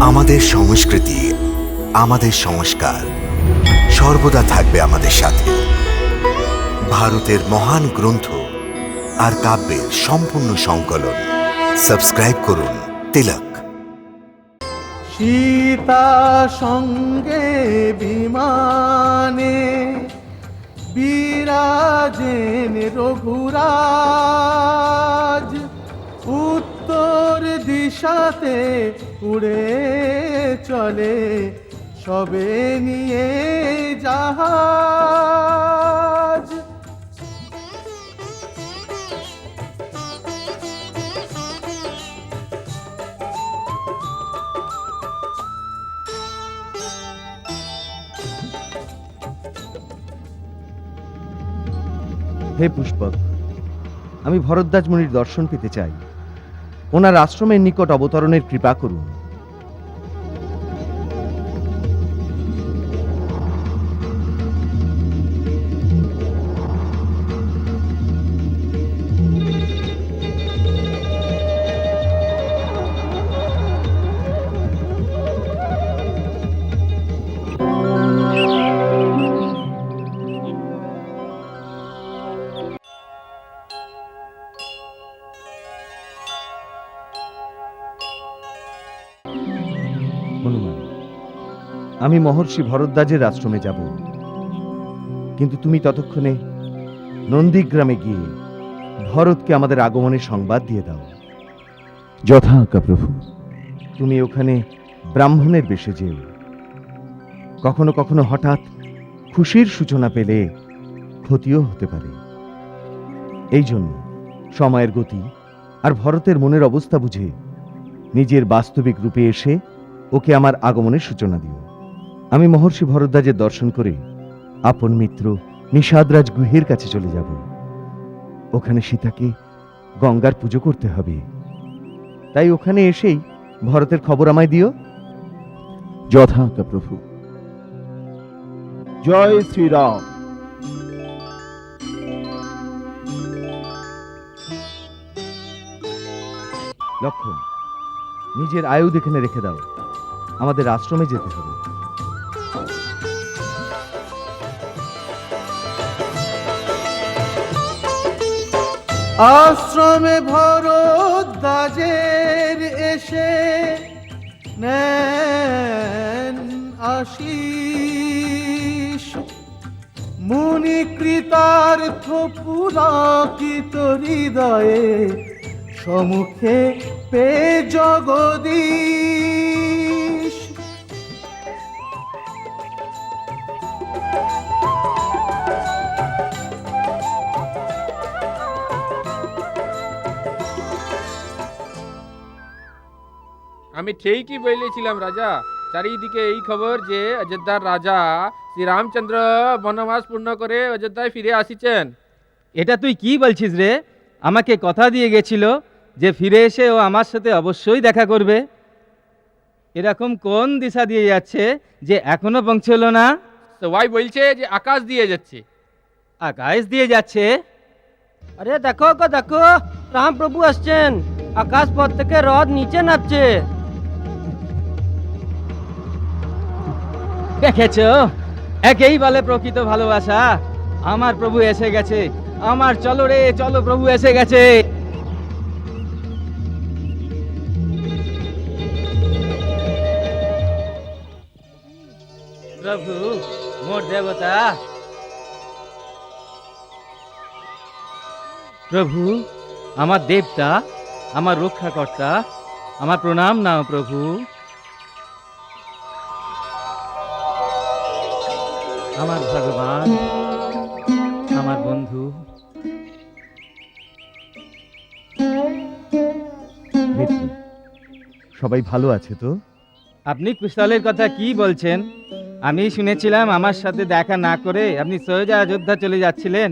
আমাদের সংস্কৃতি, আমাদের সংস্কার সর্বদা থাকবে আমাদের সাথে। ভারতের মহান গ্রন্থ আর কাব্যের সম্পূর্ণ সংকলন। সাবস্ক্রাইব করুন তিলক। সীতা সঙ্গে বিমানে বিরাজেন উত্তর দিশাতে উড়ে চলে সবে নিয়ে জাহাজ। হে পুষ্পক আমি ভরদ্বাজ মুনির দর্শন পেতে চাই। ওনার আশ্রমের নিকট অবতরণের কৃপা করুন। হনুমান আমি মহর্ষি ভরদ্বাজের আশ্রমে যাব। কিন্তু তুমি ততক্ষণে নন্দীগ্রামে গিয়ে ভরতকে আমাদের আগমনের সংবাদ দিয়ে দাও। যথা আজ্ঞা প্রভু। তুমি ওখানে ব্রাহ্মণের বেশে যেও। কখনো কখনো হঠাৎ খুশির সূচনা পেলে ক্ষতিও হতে পারে। এই জন্য সময়ের গতি আর ভরতের মনের অবস্থা বুঝে নিজের বাস্তবিক রূপে এসে ওকে আমার আগমনের সূচনা দিও। আমি মহর্ষি ভরদ্বাজের দর্শন করে আপন মিত্র নিষাদরাজ গুহের কাছে চলে যাব। ওখানে সীতাকে গঙ্গার পুজো করতে হবে। তাই ওখানে এসেই ভরতের খবর আমায় দিও। যথা প্রভু। জয় শ্রীরাম। লক্ষণ নিজের আয়ু এখানে রেখে দাও। আমাদের আশ্রমে যেতে হবে। আশ্রমে ভরদ্বাজের এসে নেন আশিস। মুনি কৃতার্থ পুরাকিত হৃদয়ে সম্মুখে পে জগদীশ আমি ঠিকই বলেছিলাম রাজা। চারিদিকে এই খবর যে অযোধ্যার রাজা শ্রীরামচন্দ্র বনবাস পূর্ণ করে অযোধ্যায় ফিরে আসিছেন। এটা তুই কি বলছিস রে? আমাকে কথা দিয়ে গেছিল যে ফিরে এসে ও আমার সাথে অবশ্যই দেখা করবে। এরকম কোন দিশা দিয়ে যাচ্ছে যে এখনও পৌঁছলো না? সবাই বলছে যে আকাশ দিয়ে যাচ্ছে। আকাশ দিয়ে যাচ্ছে? আরে দেখো গো দেখো রাম প্রভু আসছেন। আকাশ পথ থেকে রথ নিচে নামছে। দেখেছ? একেই বলে প্রকৃত ভালোবাসা। আমার প্রভু এসে গেছে। আমার চলো রে, চলো প্রভু এসে গেছে। প্রভু, মোর দেবতা। প্রভু, আমার দেবতা, আমার রক্ষাকর্তা। আমার প্রণাম নাও প্রভু। আমার ভগবান আমার বন্ধু। সবাই ভালো আছে তো? আপনি কুশলের কথা কি বলছেন? আমি শুনেছিলাম আমার সাথে দেখা না করে আপনি সোজা অযোধ্যা চলে যাচ্ছিলেন।